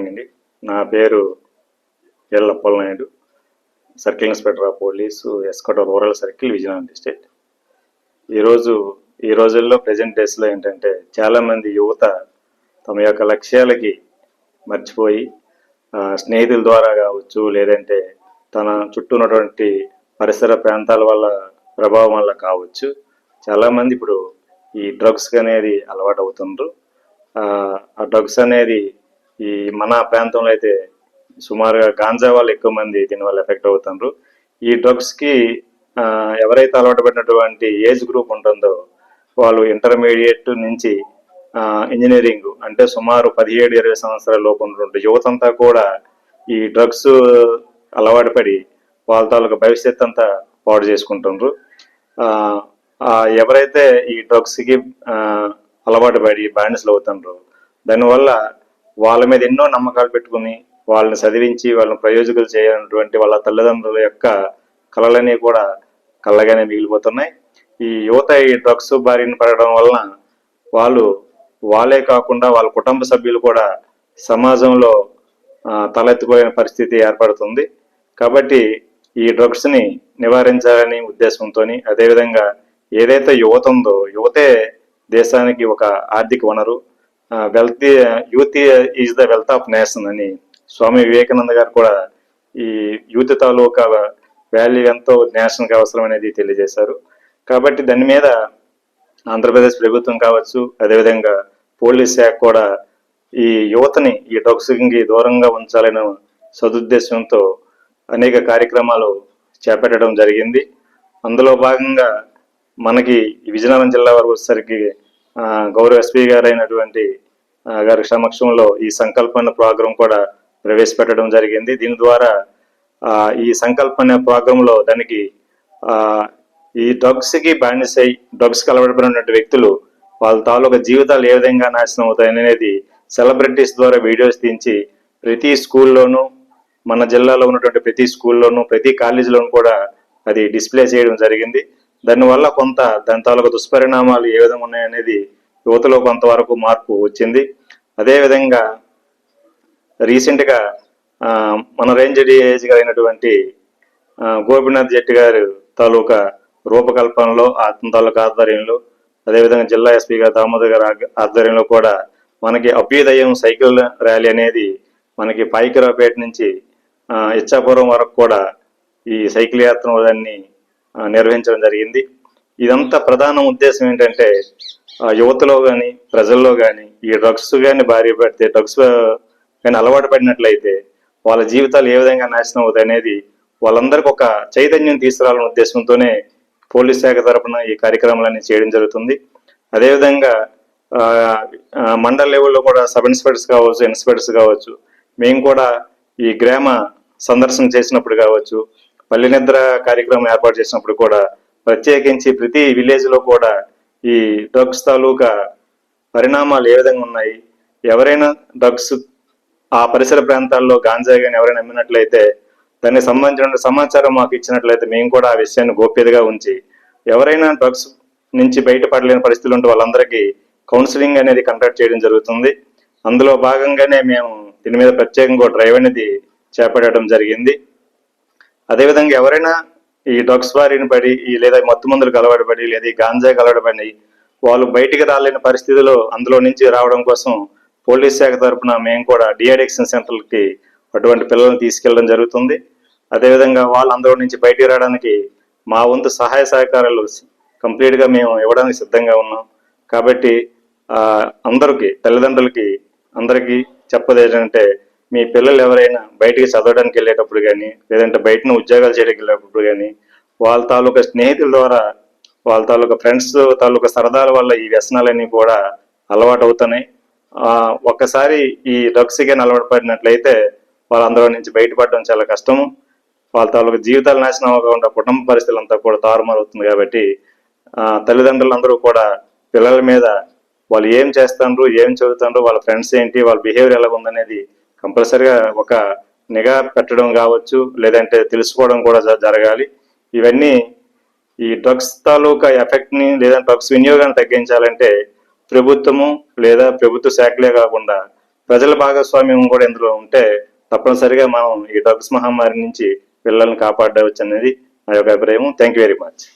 Morning అండి నా పేరు L Appalanaidu circle inspector of police S Kota rural circle Vizianagaram district. ఈరోజు ఈ రోజుల్లో ప్రజెంట్ డేస్లో ఏంటంటే చాలామంది యువత తమ యొక్క లక్ష్యాలకి మర్చిపోయి స్నేహితుల ద్వారా కావచ్చు లేదంటే తన చుట్టూ ఉన్నటువంటి పరిసర ప్రాంతాల వల్ల ప్రభావం వల్ల కావచ్చు చాలామంది ఇప్పుడు ఈ డ్రగ్స్ అనేది అలవాటు అవుతుండ్రు ఆ డ్రగ్స్ అనేది ఈ మన ప్రాంతంలో అయితే సుమారుగా గాంజా వాళ్ళు ఎక్కువ మంది దీనివల్ల ఎఫెక్ట్ అవుతున్నారు ఈ డ్రగ్స్కి ఎవరైతే అలవాటు పడినటువంటి ఏజ్ గ్రూప్ ఉంటుందో వాళ్ళు ఇంటర్మీడియట్ నుంచి ఇంజనీరింగ్ అంటే సుమారు పదిహేడు ఇరవై సంవత్సరాల లోపు ఉన్నటువంటి యువతంతా కూడా ఈ డ్రగ్స్ అలవాటు పడి వాళ్ళ తాలూకా భవిష్యత్ అంతా పాడు చేసుకుంటుండ్రు. ఎవరైతే ఈ డ్రగ్స్కి అలవాటు పడి బానిసలు అవుతుండ్రో దానివల్ల వాళ్ళ మీద ఎన్నో నమ్మకాలు పెట్టుకుని వాళ్ళని చదివించి వాళ్ళని ప్రయోజకులు చేయనటువంటి వాళ్ళ తల్లిదండ్రుల యొక్క కళలన్నీ కూడా కళ్ళగానే మిగిలిపోతున్నాయి. ఈ యువత ఈ డ్రగ్స్ బారిన పడడం వలన వాళ్ళు వాళ్ళే కాకుండా వాళ్ళ కుటుంబ సభ్యులు కూడా సమాజంలో ఆ, తలెత్తుకోలేని పరిస్థితి ఏర్పడుతుంది. కాబట్టి ఈ డ్రగ్స్ని నివారించాలని ఉద్దేశంతో అదేవిధంగా ఏదైతే యువత ఉందో యువతే దేశానికి ఒక ఆర్థిక వనరు wealth youth is the wealth of nation అని స్వామి వివేకానంద గారు కూడా ఈ యూత్ తాలూకా వాల్యూ ఎంతో నేషన్కి అవసరం అనేది తెలియజేశారు. కాబట్టి దాని మీద ఆంధ్రప్రదేశ్ ప్రభుత్వం కావచ్చు అదేవిధంగా పోలీస్ శాఖ కూడా ఈ యువతని ఈ డ్రగ్స్కి దూరంగా ఉంచాలనే సదుద్దేశంతో అనేక కార్యక్రమాలు చేపట్టడం జరిగింది. అందులో భాగంగా మనకి ఈ విజయనగరం జిల్లా వరకు వచ్చేసరికి గౌరవ ఎస్పీ గారైనటువంటి గారి సమక్షంలో ఈ సంకల్పన ప్రోగ్రాం కూడా ప్రవేశపెట్టడం జరిగింది. దీని ద్వారా ఈ సంకల్పన ప్రోగ్రాంలో దానికి ఈ డ్రగ్స్కి బ్యానిస్ అయ్యి డ్రగ్స్ కలవడబడినటువంటి వ్యక్తులు వాళ్ళ తాలూకా జీవితాలు ఏ విధంగా నాశనం అవుతాయనేది సెలబ్రిటీస్ ద్వారా వీడియోస్ తీయించి ప్రతి స్కూల్లోనూ మన జిల్లాలో ఉన్నటువంటి ప్రతి స్కూల్లోనూ ప్రతి కాలేజీలోనూ కూడా అది డిస్ప్లే చేయడం జరిగింది. దానివల్ల కొంత దాని తాలూకా దుష్పరిణామాలు ఏ విధంగా ఉన్నాయనేది యువతలో కొంతవరకు మార్పు వచ్చింది. అదేవిధంగా రీసెంట్గా మన రేంజ్ డిఏజ్ అయినటువంటి గోపీనాథ్ జెట్టి గారు తాలూకా రూపకల్పనలో అతని తాలూకా ఆధ్వర్యంలో అదేవిధంగా జిల్లా ఎస్పీ గారు దామోదర్ గారి ఆధ్వర్యంలో కూడా మనకి అభ్యుదయం సైకిల్ ర్యాలీ అనేది మనకి పాయికరావుపేట నుంచి ఇచ్చాపురం వరకు కూడా ఈ సైకిల్ యాత్ర దాన్ని నిర్వహించడం జరిగింది. ఇదంతా ప్రధాన ఉద్దేశం ఏంటంటే యువతలో కానీ ప్రజల్లో కానీ ఈ డ్రగ్స్ కానీ భారీ పడితే డ్రగ్స్ కానీ అలవాటు పడినట్లయితే వాళ్ళ జీవితాలు ఏ విధంగా నాశనం అవుతాయి అనేది వాళ్ళందరికీ ఒక చైతన్యం తీసుకురావాలనే ఉద్దేశంతోనే పోలీస్ శాఖ తరపున ఈ కార్యక్రమాలన్నీ చేయడం జరుగుతుంది. అదేవిధంగా మండల లెవెల్లో కూడా సబ్ ఇన్స్పెక్టర్స్ కావచ్చు ఇన్స్పెక్టర్స్ కావచ్చు మేము కూడా ఈ గ్రామ సందర్శన చేసినప్పుడు కావచ్చు పల్లె నిద్ర కార్యక్రమం ఏర్పాటు చేసినప్పుడు కూడా ప్రత్యేకించి ప్రతి విలేజ్లో కూడా ఈ డ్రగ్స్ తాలూకా పరిణామాలు ఏ విధంగా ఉన్నాయి? ఎవరైనా డ్రగ్స్ ఆ పరిసర ప్రాంతాల్లో గాంజా కానీ ఎవరైనా అమ్మినట్లయితే దానికి సంబంధించిన సమాచారం మాకు ఇచ్చినట్లయితే మేము కూడా ఆ విషయాన్ని గోప్యతగా ఉంచి ఎవరైనా డ్రగ్స్ నుంచి బయటపడలేని పరిస్థితులు ఉంటే వాళ్ళందరికీ కౌన్సిలింగ్ అనేది కండక్ట్ చేయడం జరుగుతుంది. అందులో భాగంగానే మేము దీని మీద ప్రత్యేకంగా డ్రైవ్ అనేది చేపట్టడం జరిగింది. అదేవిధంగా ఎవరైనా ఈ డ్రగ్స్ బారిన పడి లేదా మత్తు మందులకు అలవాటు పడి లేదా ఈ గాంజా అలవాటు పడి వాళ్ళు బయటికి రాలేని పరిస్థితిలో అందులో నుంచి రావడం కోసం పోలీస్ శాఖ తరఫున మేము కూడా డిఅడిక్షన్ సెంటర్లకి అటువంటి పిల్లల్ని తీసుకెళ్ళడం జరుగుతుంది. అదేవిధంగా వాళ్ళు అందులో నుంచి బయటికి రావడానికి మా వంతు సహాయ సహకారాలు కంప్లీట్గా మేము ఇవ్వడానికి సిద్ధంగా ఉన్నాం. కాబట్టి అందరికీ తల్లిదండ్రులకి అందరికీ చెప్పదేంటంటే మీ పిల్లలు ఎవరైనా బయటికి చదవడానికి వెళ్ళేటప్పుడు కానీ లేదంటే బయటను ఉద్యోగాలు చేయడానికి వెళ్ళేటప్పుడు కానీ వాళ్ళ తాలూకా స్నేహితుల ద్వారా వాళ్ళ తాలూకా ఫ్రెండ్స్ తాలూకా సరదాల వల్ల ఈ వ్యసనాలన్నీ కూడా అలవాటు అవుతున్నాయి ఒక్కసారి ఈ డ్రగ్స్ కానీ అలవాటు పడినట్లయితే వాళ్ళందరూ నుంచి బయటపడడం చాలా కష్టము వాళ్ళ తాలూకా జీవితాలు నాశనం అవ్వకుండా కుటుంబ పరిస్థితులు అంతా కూడా తారుమారు అవుతుంది కాబట్టి తల్లిదండ్రులందరూ కూడా పిల్లల మీద వాళ్ళు ఏం చేస్తాండ్రు ఏం చదువుతాండ్రు వాళ్ళ ఫ్రెండ్స్ ఏంటి వాళ్ళ బిహేవియర్ ఎలా ఉందనేది కంపల్సరిగా ఒక నిఘా పెట్టడం కావచ్చు లేదంటే తెలుసుకోవడం కూడా జరగాలి. ఇవన్నీ ఈ డ్రగ్స్ తాలూకా ఎఫెక్ట్ని లేదా డ్రగ్స్ వినియోగాన్ని తగ్గించాలంటే ప్రభుత్వము లేదా ప్రభుత్వ శాఖలే కాకుండా ప్రజల భాగస్వామ్యం కూడా ఇందులో ఉంటే తప్పనిసరిగా మనం ఈ డ్రగ్స్ మహమ్మారి నుంచి పిల్లల్ని కాపాడవచ్చు అనేది నా యొక్క అభిప్రాయం థ్యాంక్ యూ వెరీ మచ్